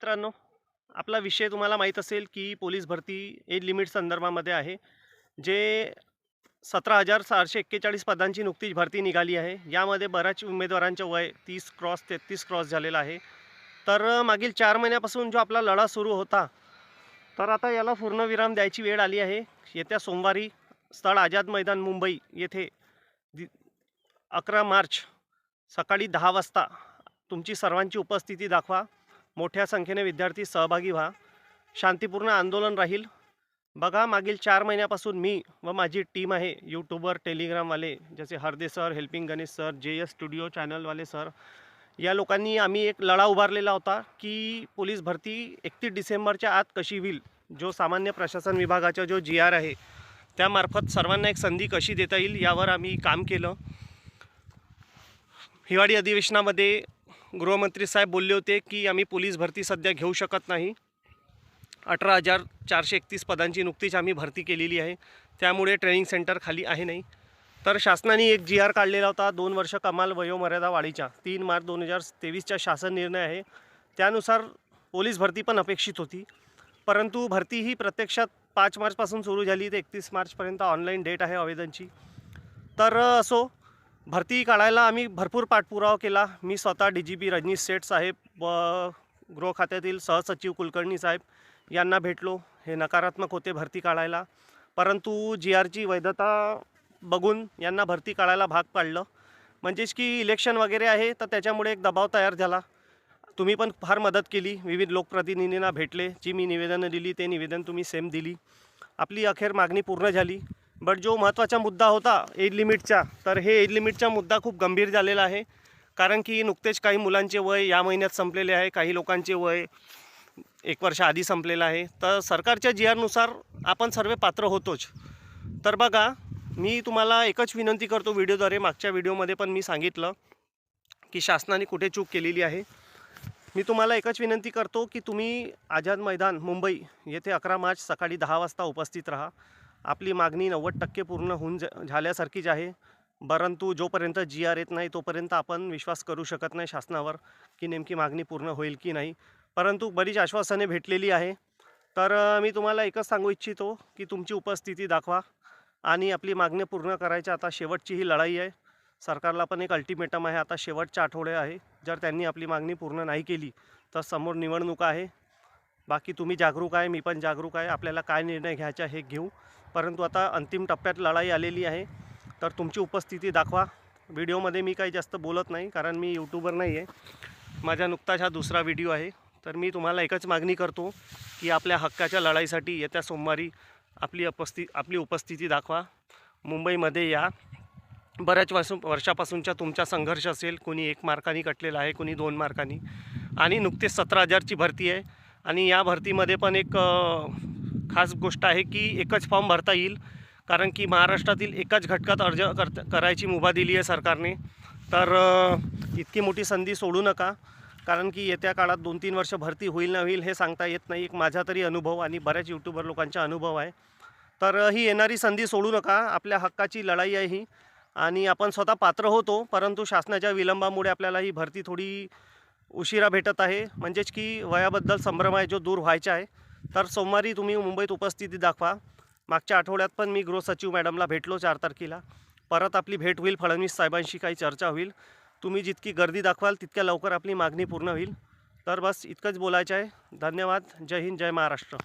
मित्रांनो आपला विषय तुम्हाला माहीत असेल की पोलीस भरती एज लिमिट संदर्भामध्ये आहे जे सतरा हजार सहाशे एक्केचाळीस पदांची नुकतीच भरती निघाली आहे. यामध्ये बऱ्याच उमेदवारांचं वय तीस क्रॉस तेहतीस क्रॉस झालेलं आहे. तर मागील चार महिन्यापासून जो आपला लढा सुरू होता तर आता याला पूर्णविराम द्यायची वेळ आली आहे. येत्या सोमवारी स्थळ आझाद मैदान मुंबई येथे दि अकरा मार्च सकाळी दहा वाजता तुमची सर्वांची उपस्थिती दाखवा. मोठ्या संख्येने विद्यार्थी सहभागी व्हा. शांतीपूर्ण आंदोलन राहील. बघा मागील चार महिन्यापासून मी व माझी टीम आहे यूट्यूबर टेलिग्रामवाले जसे Harde sir helping Ganesh sir J S studio चॅनलवाले sir या लोकांनी आम्ही एक लढा उभारलेला होता की पोलीस भरती एकतीस डिसेंबरच्या आत कशी होईल? जो सामान्य प्रशासन विभागाचा जो जी आर आहे त्यामार्फत सर्वांना एक संधी कशी देता येईल यावर आम्ही काम केलं. हिवाळी अधिवेशनामध्ये गृहमंत्री साहेब बोलले होते की आम्ही पोलीस भरती सध्या घेऊ शकत नाही. अठरा हजार चारशे एकतीस पदांची नुकतीच आम्ही भरती केलेली आहे. त्यामुळे ट्रेनिंग सेंटर खाली आहे नाही. तर शासनाने एक जी आर काढलेला होता दोन वर्ष कमाल वयोमर्यादा वाढीच्या तीन मार्च दोन हजार तेवीसच्या शासन निर्णय आहे. त्यानुसार पोलीस भरती पण अपेक्षित होती. परंतु भरती ही प्रत्यक्षात पाच मार्चपासून सुरू झाली ते एकतीस मार्चपर्यंत ऑनलाईन डेट आहे आवेदनची. तर असो भरती काढायला आम्ही भरपूर पाठपुरावा केला. मी स्वतः D G P Rajneesh Seth साहेब व गृह खात्यातील सहसचिव कुलकर्णी साहेब यांना भेटलो. हे नकारात्मक होते भरती काढायला. परंतु जी आरची वैधता बघून यांना भरती काढायला भाग पाडलं. म्हणजेच की इलेक्शन वगैरे आहे तर त्याच्यामुळे एक दबाव तयार झाला. तुम्ही पण फार मदत केली. विविध लोकप्रतिनिधींना भेटले. जी मी निवेदनं दिली ते निवेदन तुम्ही सेम दिली. आपली अखेर मागणी पूर्ण झाली. बट जो महत्त्वाचा मुद्दा होता एज लिमिटचा तर हे एज लिमिटचा मुद्दा खूप गंभीर झालेला आहे. कारण की नुकतेच काही मुलांचे वय या महिन्यात संपलेले आहे काही लोकांचे वय एक वर्ष आधी संपलेलं आहे. तर सरकारच्या जी आरनुसार आपण सर्व पात्र होतोच. तर बघा मी तुम्हाला एकच विनंती करतो व्हिडिओद्वारे मागच्या व्हिडिओमध्ये पण मी सांगितलं की शासनाने कुठे चूक केलेली आहे. मी तुम्हाला एकच विनंती करतो की तुम्ही आझाद मैदान मुंबई येथे अकरा मार्च सकाळी दहा वाजता उपस्थित राहा. आपली मागणी नव्वद टक्के पूर्ण होऊन झाल्यासारखीच आहे. परंतु जोपर्यंत जी आर येत नाही तोपर्यंत आपण विश्वास करू शकत नाही शासनावर की नेमकी मागणी पूर्ण होईल की नाही. परंतु बरीच आश्वासने भेटलेली आहे. तर मी तुम्हाला एकच सांगू इच्छितो की तुमची उपस्थिती दाखवा आणि आपली मागणी पूर्ण करायची आता शेवटची ही लढाई आहे. सरकारला पण एक अल्टिमेटम आहे आता शेवटच्या आठवडे आहे. जर त्यांनी आपली मागणी पूर्ण नाही केली तर समोर निवडणूक आहे. बाकी तुम्ही जागरूक आहे मी पण जागरूक आहे. आपल्याला काय निर्णय घ्यायचा हे घेऊ. परंतु आता अंतिम टप्प्यात लढाई आलेली आहे. तर तुमची उपस्थिती दाखवा. व्हिडिओमध्ये मी काही जास्त बोलत नाही कारण मी यूट्यूबर नाही आहे. माझा नुकताच हा दुसरा व्हिडिओ आहे. तर मी तुम्हाला एकच मागणी करतो की आपल्या हक्काच्या लढाईसाठी येत्या सोमवारी आपली उपस्थित आपली उपस्थिती दाखवा. मुंबईमध्ये या. बऱ्याच वर्ष वर्षापासूनच्या तुमचा संघर्ष असेल. कोणी एक मार्कानी कटलेला आहे कोणी दोन मार्कानी. आणि नुकतेच सतरा हजारची भरती आहे. आणि या भरतीमध्ये पण एक खास गोष्ट आहे की एकच फॉर्म भरता येईल कारण की महाराष्ट्रातील एकाच घटकात अर्ज करत करायची मुभा दिली आहे सरकारने. तर इतकी मोठी संधी सोडू नका कारण की येत्या काळात दोन तीन वर्ष भरती होईल ना होईल हे सांगता येत नाही. एक माझा तरी अनुभव आणि बऱ्याच यूट्यूबर लोकांचा अनुभव आहे. तर ही येणारी संधी सोडू नका आपल्या हक्काची लढाई आहे ही. आणि आपण स्वतः पात्र होतो परंतु शासनाच्या विलंबामुळे आपल्याला ही भरती थोडी उशिरा भेटत आहे. म्हणजेच की वयाबद्दल संभ्रम आहे जो दूर व्हायचा आहे. तर सोमवारी तुम्ही मुंबईत उपस्थिती दाखवा. मागच्या आठवड्यात पण मी गृहसचिव मॅडमला भेटलो चार तारखेला. परत आपली भेट होईल फडणवीस साहेबांशी काही चर्चा होईल. तुम्ही जितकी गर्दी दाखवाल तितक्या लवकर आपली मागणी पूर्ण होईल. तर बस इतकंच बोलायचं आहे. धन्यवाद. जय हिंद जय महाराष्ट्र.